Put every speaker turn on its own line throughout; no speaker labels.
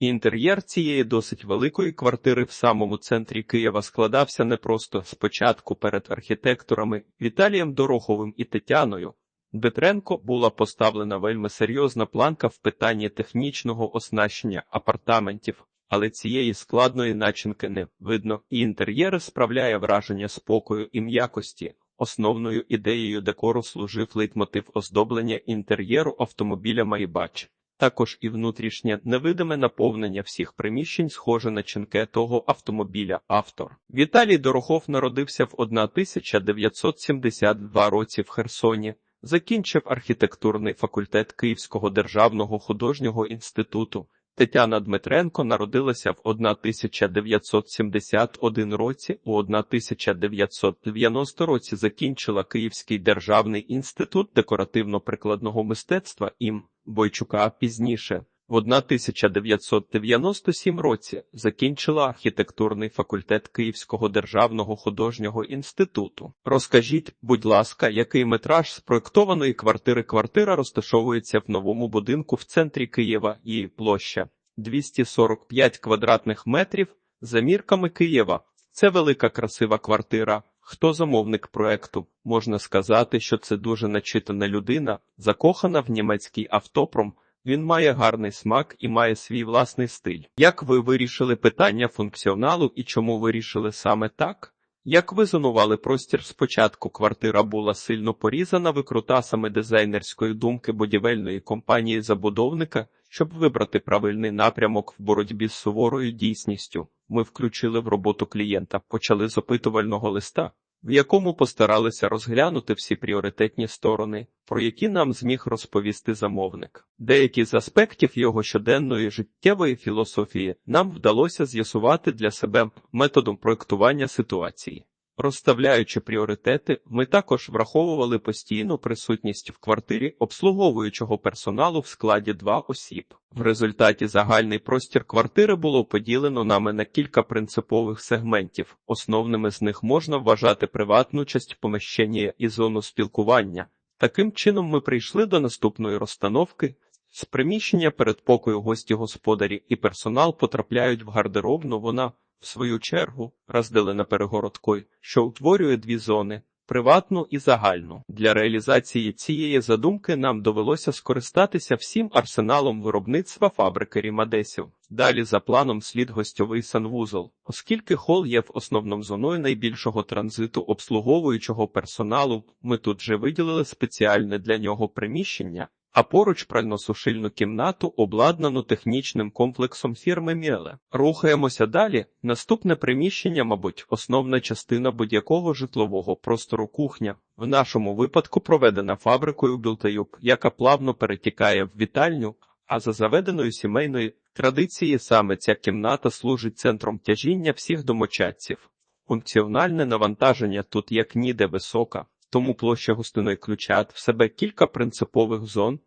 Інтер'єр цієї досить великої квартири в самому центрі Києва складався не просто спочатку перед архітекторами Віталієм Дороховим і Тетяною. Дмитренко була поставлена вельми серйозна планка в питанні технічного оснащення апартаментів, але цієї складної начинки не видно, і інтер'єр справляє враження спокою і м'якості. Основною ідеєю декору служив лейтмотив оздоблення інтер'єру автомобіля Майбач. Також і внутрішнє невидиме наповнення всіх приміщень схоже на чинке того автомобіля автор. Віталій Дорохов народився в 1972 році в Херсоні, закінчив архітектурний факультет Київського державного художнього інституту. Тетяна Дмитренко народилася в 1971 році, у 1990 році закінчила Київський державний інститут декоративно-прикладного мистецтва ім Бойчука пізніше. В 1997 році закінчила архітектурний факультет Київського державного художнього інституту. Розкажіть, будь ласка, який метраж спроектованої квартири квартира розташовується в новому будинку в центрі Києва і площа 245 квадратних метрів за мірками Києва. Це велика красива квартира. Хто замовник проекту? Можна сказати, що це дуже начитана людина, закохана в німецький автопром. Він має гарний смак і має свій власний стиль. Як ви вирішили питання функціоналу і чому вирішили саме так? Як ви зонували простір спочатку, квартира була сильно порізана викрутасами дизайнерської думки будівельної компанії забудовника, щоб вибрати правильний напрямок в боротьбі з суворою дійсністю. Ми включили в роботу клієнта, почали з опитувального листа, в якому постаралися розглянути всі пріоритетні сторони, про які нам зміг розповісти замовник. Деякі з аспектів його щоденної життєвої філософії нам вдалося з'ясувати для себе методом проектування ситуації. Розставляючи пріоритети, ми також враховували постійну присутність в квартирі обслуговуючого персоналу в складі два осіб. В результаті загальний простір квартири було поділено нами на кілька принципових сегментів. Основними з них можна вважати приватну часть поміщення і зону спілкування. Таким чином ми прийшли до наступної розстановки. З приміщення передпокою гості господарі і персонал потрапляють в гардеробну. Вона в свою чергу, розділена перегородкою, що утворює дві зони приватну і загальну. Для реалізації цієї задумки нам довелося скористатися всім арсеналом виробництва фабрики Рімадесів. Далі за планом слід гостьовий санвузол, оскільки хол є в основному зоною найбільшого транзиту обслуговуючого персоналу. Ми тут же виділили спеціальне для нього приміщення. А поруч пральносушильну кімнату обладнану технічним комплексом фірми Мєле. Рухаємося далі. Наступне приміщення, мабуть, основна частина будь-якого житлового простору кухня. В нашому випадку проведена фабрикою Білтаюк, яка плавно перетікає в вітальню, а за заведеною сімейною традицією саме ця кімната служить центром тяжіння всіх домочадців. Функціональне навантаження тут як ніде висока тому площа гостиної включає в себе кілька принципових зон.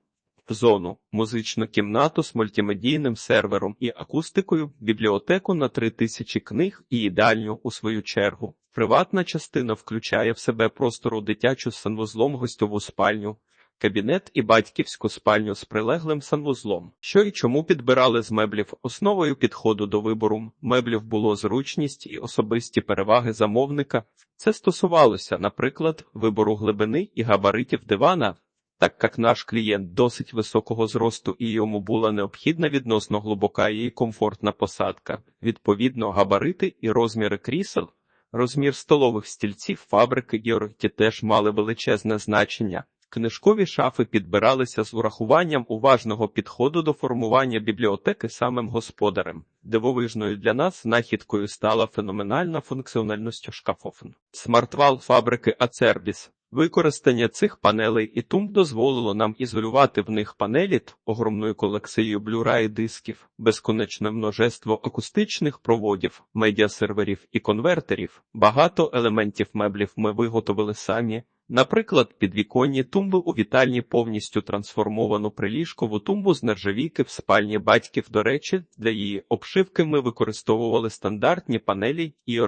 Зону, музичну кімнату з мультимедійним сервером і акустикою, бібліотеку на 3000 книг і їдальню у свою чергу. Приватна частина включає в себе простору дитячу з санвузлом гостьову спальню, кабінет і батьківську спальню з прилеглим санвузлом. Що і чому підбирали з меблів основою підходу до вибору меблів було зручність і особисті переваги замовника. Це стосувалося, наприклад, вибору глибини і габаритів дивана. Так як наш клієнт досить високого зросту і йому була необхідна відносно глибока і комфортна посадка, відповідно, габарити і розміри крісел, розмір столових стільців фабрики Георгті теж мали величезне значення. Книжкові шафи підбиралися з урахуванням уважного підходу до формування бібліотеки самим господарем. Дивовижною для нас знахідкою стала феноменальна функціональність шкафофен. Смартвал фабрики Ацербіс. Використання цих панелей і тумб дозволило нам ізолювати в них панелі огромною колекцією блюра дисків, безконечне множество акустичних проводів, медіасерверів і конвертерів. Багато елементів меблів ми виготовили самі. Наприклад, підвіконні тумби у вітальні повністю трансформовану приліжкову тумбу з нержавійки в спальні батьків. До речі, для її обшивки ми використовували стандартні панелі і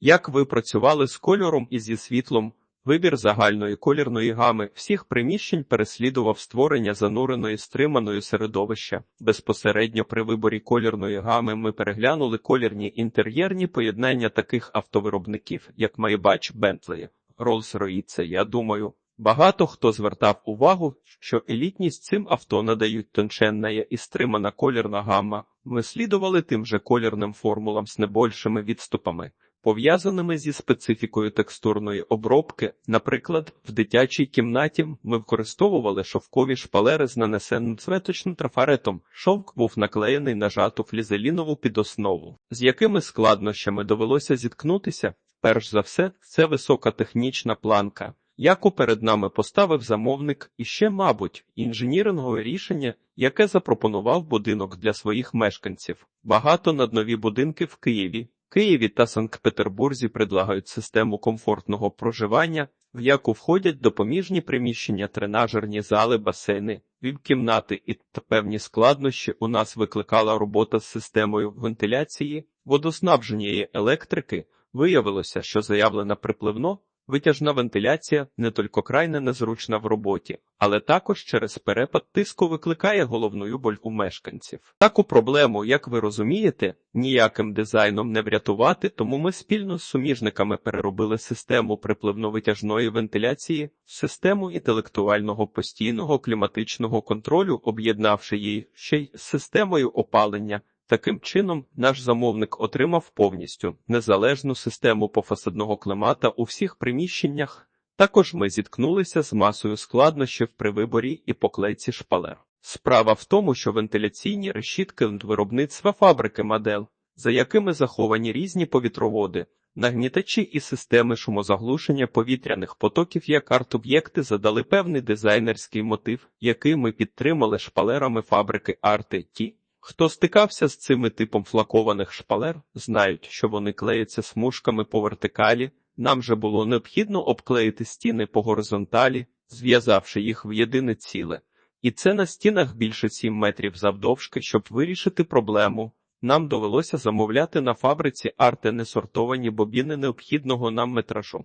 Як ви працювали з кольором і зі світлом? Вибір загальної колірної гами всіх приміщень переслідував створення зануреної стриманої середовища. Безпосередньо при виборі колірної гами ми переглянули колірні інтер'єрні поєднання таких автовиробників, як Maybach, Bentley, Rolls-Royce. Я думаю, багато хто звертав увагу, що елітність цим авто надають тонченна і стримана колірна гама. Ми слідували тим же колірним формулам з небольшими відступами пов'язаними зі специфікою текстурної обробки. Наприклад, в дитячій кімнаті ми використовували шовкові шпалери з нанесеним цветочним трафаретом. Шовк був наклеєний на жату флізелінову підоснову, з якими складнощами довелося зіткнутися. Перш за все, це висока технічна планка. Яку перед нами поставив замовник і ще, мабуть, інженірингове рішення, яке запропонував будинок для своїх мешканців. Багато над нові будинки в Києві, Києві та Санкт-Петербурзі предлагають систему комфортного проживання, в яку входять допоміжні приміщення, тренажерні зали, басейни, віп-кімнати і певні складнощі у нас викликала робота з системою вентиляції, водоснабження і електрики. Виявилося, що заявлена припливно Витяжна вентиляція не тільки крайне незручна в роботі, але також через перепад тиску викликає головну боль у мешканців. Таку проблему, як ви розумієте, ніяким дизайном не врятувати, тому ми спільно з суміжниками переробили систему припливно-витяжної вентиляції в систему інтелектуального постійного кліматичного контролю, об'єднавши її ще й з системою опалення. Таким чином, наш замовник отримав повністю незалежну систему пофасадного климата у всіх приміщеннях. Також ми зіткнулися з масою складнощів при виборі і поклейці шпалер. Справа в тому, що вентиляційні решітки виробництва фабрики Мадел, за якими заховані різні повітроводи, нагнітачі і системи шумозаглушення повітряних потоків як арт-об'єкти задали певний дизайнерський мотив, який ми підтримали шпалерами фабрики Арте Ті. Хто стикався з цими типом флакованих шпалер, знають, що вони клеяться смужками по вертикалі. Нам же було необхідно обклеїти стіни по горизонталі, зв'язавши їх в єдине ціле. І це на стінах більше 7 метрів завдовжки, щоб вирішити проблему. Нам довелося замовляти на фабриці арте несортовані бобіни необхідного нам метражу.